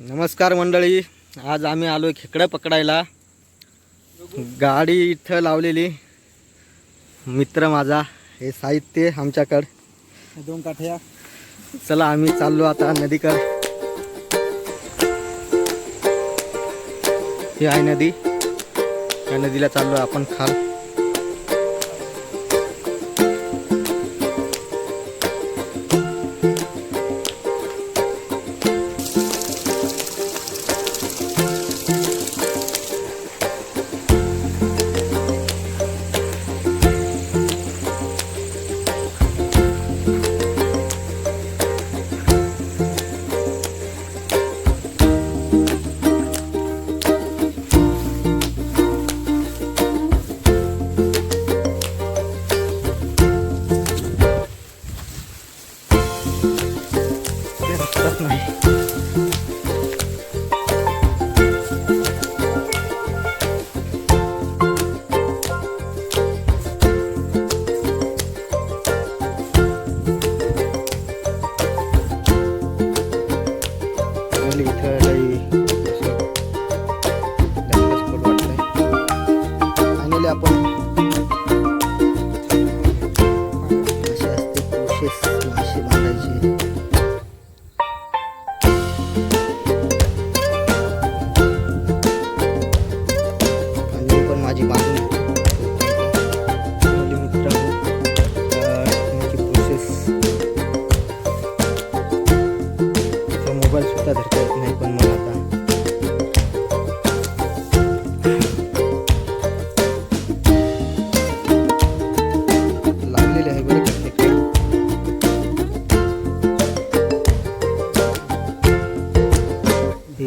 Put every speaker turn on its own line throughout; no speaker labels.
नमस्कार मंडळी. आज आम्ही आलो खेकडं पकडायला. गाडी इथं लावलेली. मित्र माझा हे साहित्य आमच्याकडं.
दोन काठ्या.
चला आम्ही चाललो आता नदीकड. ही आहे नदी. या नदीला चाललो आपण खाल. tapon.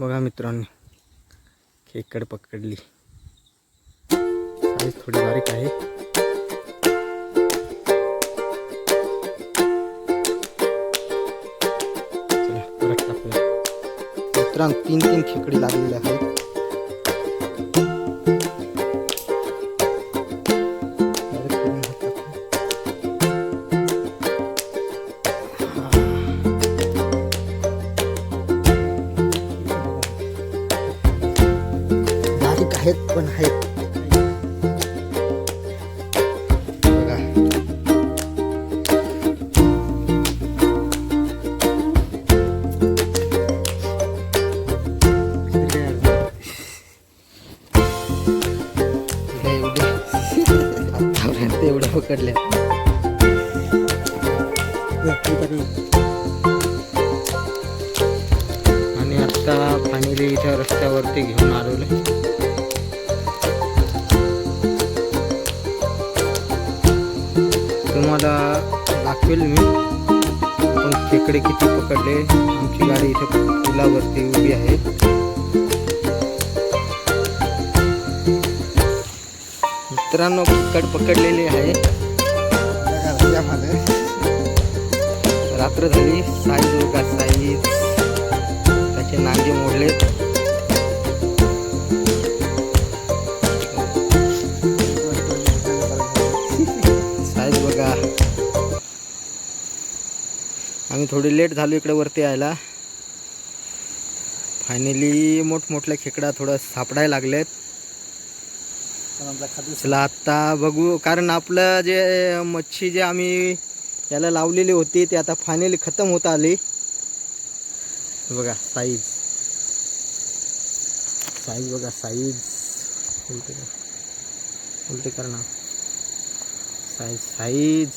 बघा मित्रों खेकड पकडली. थोडी बारीक है मित्र तीन तीन खेकडी लगे आहेत. पकडले आणि आता फायनली इथं रस्त्यावरती घेऊन आलेलो तुम्हाला दाखवेल मी. पण खेकडे किती पकडले? आमची गाडी इथं पुलावरती उभी आहे. मित्रांनो पकड पकडलेली आहे. रात्र झाली साईज बघा साईज त्याचे नांगे मोडले. साईज बघा आम्ही थोडी लेट झालो इकडे वरती यायला. फायनली मोठमोठल्या खेकडा थोडं सापडायला लागलेत. चला आत्ता बघू कारण आपलं जे मच्छी जे आम्ही याला लावलेली होती ते आता फायनली खतम होत आली. बघा साईज साईज बघा साईज उलटे कर उलटे कर ना. Size size